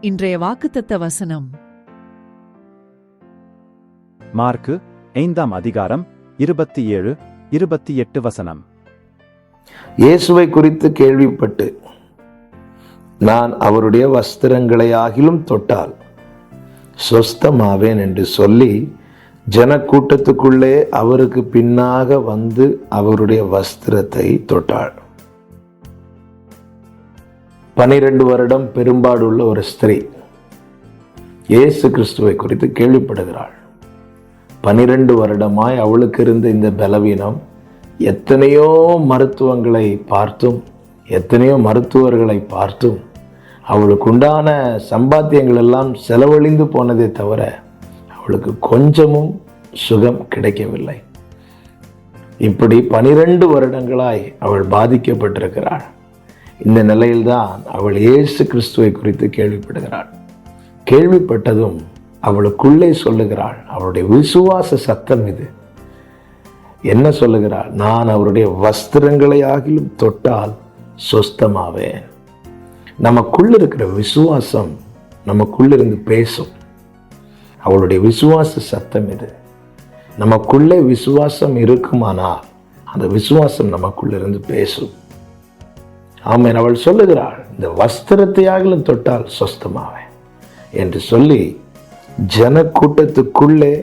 இன்றைய வாக்குத்தத்த வசனம். மார்க்கு ஐந்தாம் அதிகாரம் இருபத்தி ஏழு இருபத்தி எட்டு வசனம். இயேசுவை குறித்து கேள்விப்பட்டு நான் அவருடைய வஸ்திரங்களை ஆகிலும் தொட்டால் சொஸ்தமாவேன் என்று சொல்லி ஜனக்கூட்டத்துக்குள்ளே அவருக்கு பின்னாக வந்து அவருடைய வஸ்திரத்தை தொட்டாள். பனிரெண்டு வருடம் பெரும்பாடுள்ள ஒரு ஸ்திரீ இயேசு கிறிஸ்துவை குறித்து கேள்விப்படுகிறாள். பனிரெண்டு வருடமாய் அவளுக்கு இருந்த இந்த பலவீனம் எத்தனையோ மருத்துவங்களை பார்த்தும் எத்தனையோ மருத்துவர்களை பார்த்தும் அவளுக்கு உண்டான சம்பாத்தியங்கள் எல்லாம் செலவழிந்து போனதே தவிர அவளுக்கு கொஞ்சமும் சுகம் கிடைக்கவில்லை. இப்படி பனிரெண்டு வருடங்களாய் அவள் பாதிக்கப்பட்டிருக்கிறாள். இந்த நிலையில்தான் அவள் இயேசு கிறிஸ்துவை குறித்து கேள்விப்படுகிறாள். கேள்விப்பட்டதும் அவளுக்குள்ளே சொல்லுகிறாள் அவளுடைய விசுவாச சத்தம் இது. என்ன சொல்லுகிறாள்? நான் அவருடைய வஸ்திரங்களை ஆகிலும் தொட்டால் சொஸ்தமாவேன். நமக்குள்ள இருக்கிற விசுவாசம் நமக்குள்ளிருந்து பேசும். அவளுடைய விசுவாச சத்தம் இது. நமக்குள்ளே விசுவாசம் இருக்குமானால் அந்த விசுவாசம் நமக்குள்ளிருந்து பேசும். ஆமேன். அவள் சொல்லுகிறாள் இந்த வஸ்திரத்தையாகலும் தொட்டால் சொஸ்தமாவேன் என்று சொல்லி ஜனக்கூட்டத்துக்குள்ளே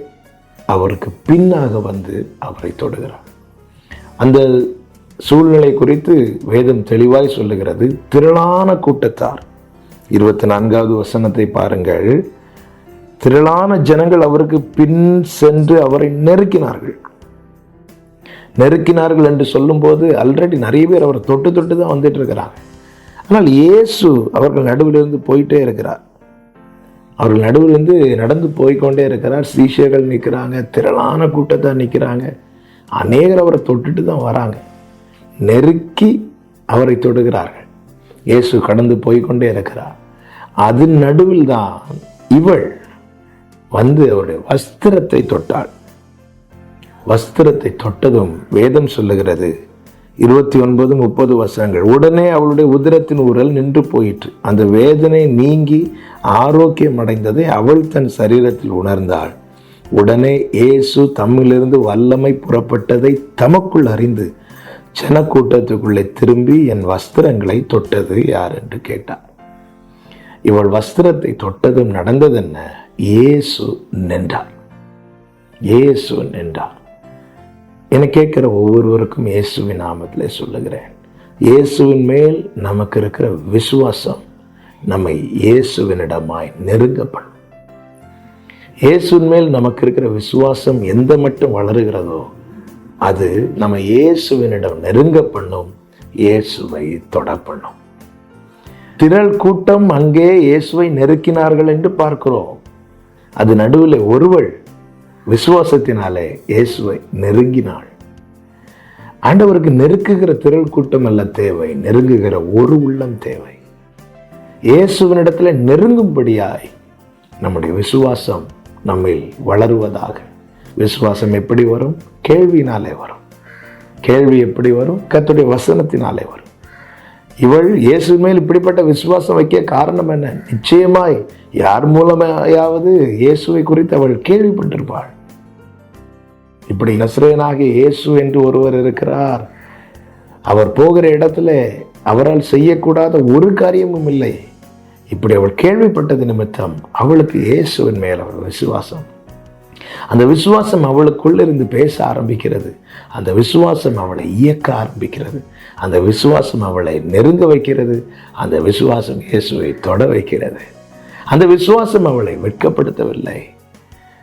அவருக்கு பின்னாக வந்து அவரை தொடுகிறார் அந்த சூழ்நிலை குறித்து வேதம் தெளிவாய் சொல்லுகிறது. திரளான கூட்டத்தார். இருபத்தி நான்காவது வசனத்தை பாருங்கள். திரளான ஜனங்கள் அவருக்கு பின் சென்று அவரை நெருக்கினார்கள். நெருக்கினார்கள் என்று சொல்லும்போது ஆல்ரெடி நிறைய பேர் அவரை தொட்டு தொட்டு தான் வந்துட்டு இருக்கிறாங்க. ஆனால் இயேசு அவர்கள் நடுவிலிருந்து போயிட்டே இருக்கிறார். அவர்கள் நடுவிலிருந்து நடந்து போய்க்கொண்டே இருக்கிறார். சீஷர்கள் நிற்கிறாங்க திரளான கூட்டத்தான் நிற்கிறாங்க. அநேகர் அவரை தொட்டுட்டு தான் வராங்க. நெருக்கி அவரை தொடுகிறார்கள். இயேசு கடந்து போய்க்கொண்டே இருக்கிறார். அதன் நடுவில் தான் இவள் வந்து அவருடைய வஸ்திரத்தை தொட்டாள். வஸ்திரத்தை தொட்டதும் வேதம் சொல்லுகிறது. இருபத்தி ஒன்பது முப்பது வருஷங்கள் உடனே அவளுடைய உதிரத்தின் உரல் நின்று போயிற்று. அந்த வேதனை நீங்கி ஆரோக்கியம் அடைந்ததை அவள் தன் சரீரத்தில் உணர்ந்தாள். உடனே இயேசு தம்மிலிருந்து வல்லமை புறப்பட்டதை தமக்குள் அறிந்து ஜனக்கூட்டத்துக்குள்ளே திரும்பி என் வஸ்திரங்களை தொட்டது யார் என்று கேட்டார். இவள் வஸ்திரத்தை தொட்டதும் நடந்ததென்ன? இயேசு நின்றார். இயேசு நின்றார். என கேட்கிற ஒவ்வொருவருக்கும் இயேசுவின் நாமத்தில் சொல்லுகிறேன். இயேசுவின் மேல் நமக்கு இருக்கிற விசுவாசம் நம்மை இயேசுவினிடமாய் நெருங்க பண்ணும் இயேசுவின் மேல் நமக்கு இருக்கிற விசுவாசம் எந்த மட்டும் வளருகிறதோ அது நம்ம இயேசுவினிடம் நெருங்க பண்ணும் இயேசுவை தொட பண்ணும் திரள் கூட்டம் அங்கே இயேசுவை நெருக்கினார்கள் என்று பார்க்கிறோம். அது நடுவில் ஒருவள் விசுவாசத்தினாலே இயேசுவை நெருங்கினாள். ஆண்டவருக்கு நெருக்குகிற திரள் கூட்டம் அல்ல தேவை நெருங்குகிற ஒரு உள்ளம் தேவை. இயேசுவினிடத்துல நெருங்கும்படியாய் நம்முடைய விசுவாசம் நம்மில் வளருவதாக. விசுவாசம் எப்படி வரும்? கேள்வினாலே வரும். கேள்வி எப்படி வரும்? கத்துடைய வசனத்தினாலே வரும். இவள் இயேசு மேல் இப்படிப்பட்ட விசுவாசம் வைக்க காரணம் என்ன? நிச்சயமாய் யார் மூலமாயாவது இயேசுவை குறித்து அவள் கேள்விப்பட்டிருப்பாள். இப்படி நஸ்ரேனாகிய இயேசு என்று ஒருவர் இருக்கிறார். அவர் போகிற இடத்துல அவரால் செய்யக்கூடாத ஒரு காரியமும் இல்லை. இப்படி அவள் கேள்விப்பட்டது நிமித்தம் அவளுக்கு இயேசுவின் மேல் அவள் விசுவாசம். அந்த விசுவாசம் அவளுக்குள்ளிருந்து பேச ஆரம்பிக்கிறது. அந்த விசுவாசம் அவளை இயக்க ஆரம்பிக்கிறது. அந்த விசுவாசம் அவளை நெருங்க வைக்கிறது. அந்த விசுவாசம் இயேசுவை தொட வைக்கிறது. அந்த விசுவாசம் அவளை வெட்கப்படுத்தவில்லை.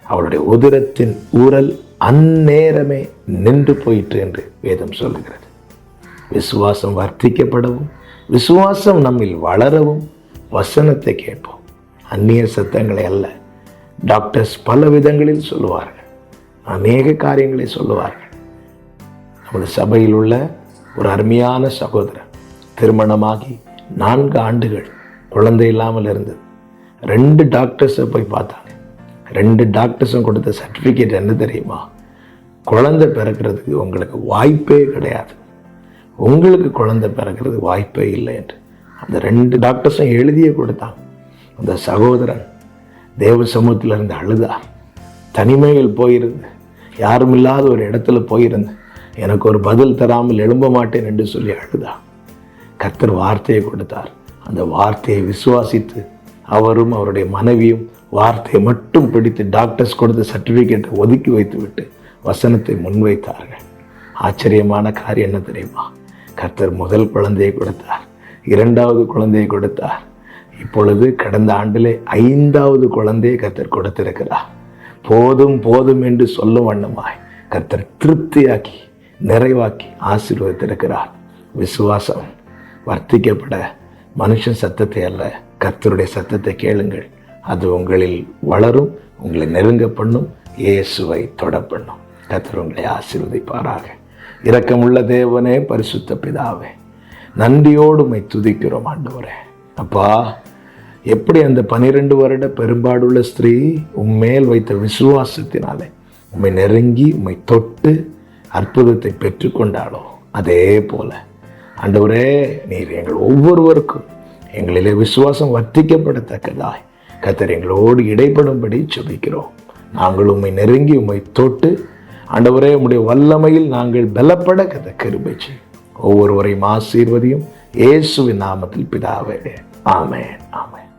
அவளுடைய உதிரத்தின் ஊரல் அந்நேரமே நின்று போயிற்று என்று வேதம் சொல்லுகிறது. விசுவாசம் வர்த்திக்கப்படவும் விசுவாசம் நம்மில் வளரவும் வசனத்தை கேட்போம். அந்நிய சத்தங்களை அல்ல டாக்டர்ஸ் பல விதங்களில் சொல்லுவார்கள். அநேக காரியங்களை சொல்லுவார்கள். நமது சபையில் உள்ள ஒரு அருமையான சகோதரர் திருமணமாகி நான்கு ஆண்டுகள் குழந்தை இல்லாமல் இருந்தது. ரெண்டு டாக்டர்ஸை போய் பார்த்தாங்க. ரெண்டு டாக்டர்ஸும் கொடுத்த சர்டிஃபிகேட் என்ன தெரியுமா? குழந்தை பிறக்கிறதுக்கு உங்களுக்கு வாய்ப்பே கிடையாது. உங்களுக்கு குழந்தை பிறக்கிறது வாய்ப்பே இல்லை என்று. அந்த ரெண்டு டாக்டர்ஸும் எழுதியே கொடுத்தாங்க. அந்த சகோதரன் தேவ சமூகத்தில் இருந்து அழுதார் தனிமையில் போயிருந்து. யாரும் இல்லாத ஒரு இடத்துல போயிருந்து. எனக்கு ஒரு பதில் தராமல் எழும்ப மாட்டேன் என்று சொல்லி அழுதா? கர்த்தர் வார்த்தையை கொடுத்தார். அந்த வார்த்தையை விசுவாசித்து அவரும் அவருடைய மனைவியும் வார்த்தையை மட்டும் பிடித்து டாக்டர்ஸ் கொடுத்த சர்டிஃபிகேட்டை ஒதுக்கி வைத்துவிட்டு வசனத்தை முன்வைத்தார்கள். ஆச்சரியமான காரியம் என்ன தெரியுமா? கர்த்தர் முதல் குழந்தையை கொடுத்தார். இரண்டாவது குழந்தையை கொடுத்தார். இப்பொழுது கடந்த ஆண்டிலே ஐந்தாவது குழந்தையை கர்த்தர் கொடுத்திருக்கிறார். போதும் போதும் என்று சொல்லும் வண்ணமாய் கர்த்தர் திருப்தியாக்கி நிறைவாக்கி ஆசீர்வதித்திருக்கிறார். விசுவாசம் வர்த்திக்கப்பட மனுஷன் சத்தத்தை அல்ல கர்த்தருடைய சத்தத்தை கேளுங்கள். அது உங்களில் வளரும் உங்களை நெருங்க பண்ணும் இயேசுவை தொட பண்ணும். கர்த்தர் உங்களை ஆசீர்வதிப்பாராக. இரக்கமுள்ள தேவனே பரிசுத்த பிதாவே நன்றியோடு உம்மை துதிக்கிறோம் ஆண்டவரே. அப்பா எப்படி அந்த பனிரெண்டு வருட பெரும்பாடுள்ள ஸ்திரீ உம்மேல் வைத்த விசுவாசத்தினாலே உண்மை நெருங்கி உண்மை தொட்டு அற்புதத்தை பெற்றுக்கொண்டாளோ அதே போல ஆண்டவரே நீர் எங்கள் ஒவ்வொருவருக்கும் எங்களிலே விசுவாசம் வர்த்திக்கப்படத்தக்கதாய். கத்தர் எங்களோடு இடைப்படும்படி செபிக்கிறோம் நாங்கள் உம்மை நெருங்கி உண்மை தொட்டு ஆண்டவரே உம்முடைய வல்லமையில் நாங்கள் பலப்பட கதை கிருபை ஒவ்வொருவரையும் ஆசீர்வதியும் இயேசுவின் நாமத்தில் பிதாவே. ஆமென் ஆமென்.